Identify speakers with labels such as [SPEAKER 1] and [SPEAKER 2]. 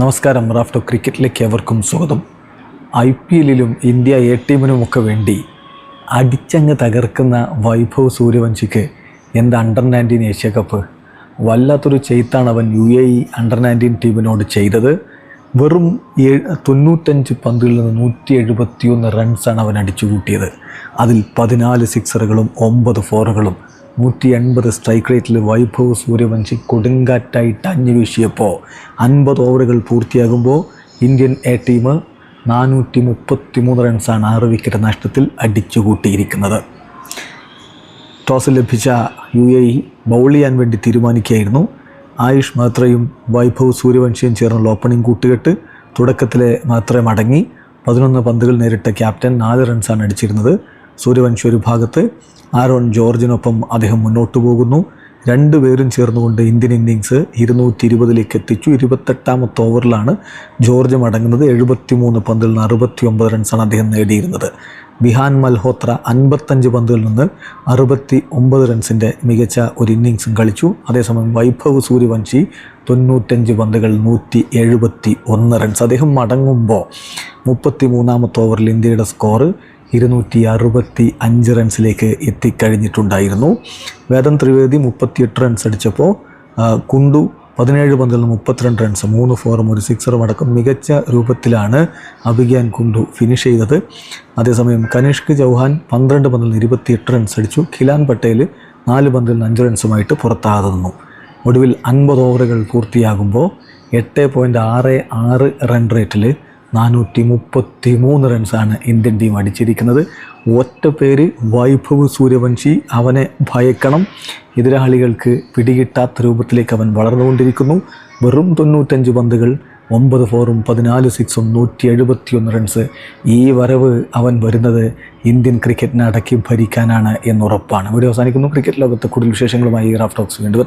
[SPEAKER 1] നമസ്കാരം റാഫ്റ്റോ ക്രിക്കറ്റിലേക്ക് എവർക്കും സ്വാഗതം. ഐ പി എല്ലിലും ഇന്ത്യ എ ടീമിനുമൊക്കെ വേണ്ടി അടിച്ചങ്ങ് തകർക്കുന്ന വൈഭവ് സൂര്യവംശിക്ക് എന്ത് അണ്ടർ നയന്റീൻ ഏഷ്യ കപ്പ് വല്ലാത്തൊരു ചെയ്ത്താണ് അവൻ U A E under nineteen ടീമിനോട് ചെയ്തത്. വെറും ഏഴ് തൊണ്ണൂറ്റഞ്ച് പന്തുകളിൽ നിന്ന് നൂറ്റി എഴുപത്തിയൊന്ന് റൺസാണ് അവൻ അടിച്ചു കൂട്ടിയത് അതിൽ പതിനാല് സിക്സറുകളും ഒമ്പത് ഫോറുകളും നൂറ്റി എൺപത് സ്ട്രൈക്ക് റേറ്റിൽ വൈഭവ് സൂര്യവംശി കൊടുങ്കാറ്റായിട്ട് അഞ്ഞു വീശിയപ്പോൾ അൻപത് ഓവറുകൾ പൂർത്തിയാകുമ്പോൾ ഇന്ത്യൻ എ ടീം നാനൂറ്റി മുപ്പത്തി മൂന്ന് റൺസാണ് ആറ് വിക്കറ്റ് നഷ്ടത്തിൽ അടിച്ചു കൂട്ടിയിരിക്കുന്നത് ടോസ് ലഭിച്ച യു എ ഇ ബൗൾ ചെയ്യാൻ വേണ്ടി തീരുമാനിക്കുകയായിരുന്നു. ആയുഷ് മാത്രയും വൈഭവ് സൂര്യവംശിയും ചേർന്നുള്ള ഓപ്പണിംഗ് കൂട്ടുകെട്ട് തുടക്കത്തിലെ മാത്രമേ മടങ്ങി പതിനൊന്ന് പന്തുകൾ നേരിട്ട ക്യാപ്റ്റൻ നാല് റൺസാണ് അടിച്ചിരുന്നത്. സൂര്യവംശി ഒരു ഭാഗത്ത് ആരോൺ ജോർജിനൊപ്പം അദ്ദേഹം മുന്നോട്ട് പോകുന്നു. രണ്ടുപേരും ചേർന്നുകൊണ്ട് ഇന്ത്യൻ ഇന്നിങ്സ് ഇരുന്നൂറ്റി ഇരുപതിലേക്ക് എത്തിച്ചു. ഇരുപത്തെട്ടാമത്തെ ഓവറിലാണ് ജോർജ് മടങ്ങുന്നത് എഴുപത്തി മൂന്ന് പന്തിൽ നിന്ന് അറുപത്തി ഒമ്പത് റൺസാണ് അദ്ദേഹം നേടിയിരുന്നത്. ബിഹാൻ മൽഹോത്ര അൻപത്തഞ്ച് പന്തുകളിൽ നിന്ന് അറുപത്തി ഒമ്പത് റൺസിന്റെ മികച്ച ഒരു ഇന്നിങ്സും കളിച്ചു. അതേസമയം വൈഭവ് സൂര്യവംശി തൊണ്ണൂറ്റഞ്ച് പന്തുകൾ നൂറ്റി എഴുപത്തി ഒന്ന് റൺസ്. അദ്ദേഹം മടങ്ങുമ്പോൾ മുപ്പത്തി മൂന്നാമത്തെ ഓവറിൽ ഇന്ത്യയുടെ സ്കോറ് ഇരുന്നൂറ്റി അറുപത്തി അഞ്ച് റൺസിലേക്ക് എത്തിക്കഴിഞ്ഞിട്ടുണ്ടായിരുന്നു. വേദം ത്രിവേദി മുപ്പത്തിയെട്ട് റൺസ് അടിച്ചപ്പോൾ കുണ്ടു പതിനേഴ് പന്തിൽ നിന്ന് മുപ്പത്തിരണ്ട് റൺസ് മൂന്ന് ഫോറും ഒരു സിക്സറും അടക്കം മികച്ച രൂപത്തിലാണ് അഭിഗ്യാൻ കുണ്ടു ഫിനിഷ് ചെയ്തത്. അതേസമയം കനിഷ്ക് ചൗഹാൻ പന്ത്രണ്ട് പന്തിൽ നിന്ന് ഇരുപത്തിയെട്ട് റൺസ് അടിച്ചു. ഖിലാൻ പട്ടേൽ നാല് പന്തിൽ നിന്ന് അഞ്ച് റൺസുമായിട്ട് പുറത്താകാതെ നിന്നു. ഒടുവിൽ അൻപത് ഓവറുകൾ പൂർത്തിയാകുമ്പോൾ എട്ട് പോയിന്റ് ആറ് ആറ് റൺ റേറ്റിൽ നാനൂറ്റി മുപ്പത്തി മൂന്ന് റൺസാണ് ഇന്ത്യൻ ടീം അടിച്ചിരിക്കുന്നത്. ഒറ്റ പേര് വൈഭവ് സൂര്യവംശി അവനെ ഭയക്കണം. എതിരാളികൾക്ക് പിടികിട്ടാത്ത രൂപത്തിലേക്ക് അവൻ വളർന്നുകൊണ്ടിരിക്കുന്നു. വെറും തൊണ്ണൂറ്റഞ്ച് പന്തുകൾ ഒമ്പത് ഫോറും പതിനാല് സിക്സും നൂറ്റി എഴുപത്തിയൊന്ന് റൺസ് ഈ വരവ് അവൻ വരുന്നത് ഇന്ത്യൻ ക്രിക്കറ്റിനെ അടക്കി ഭരിക്കാനാണ് എന്നുറപ്പാണ്. വീഡിയോ അവസാനിക്കുന്നു. ക്രിക്കറ്റ് ലോകത്ത് കൂടുതൽ വിശേഷങ്ങളുമായി റാഫ് ടോക്സ് വീണ്ടും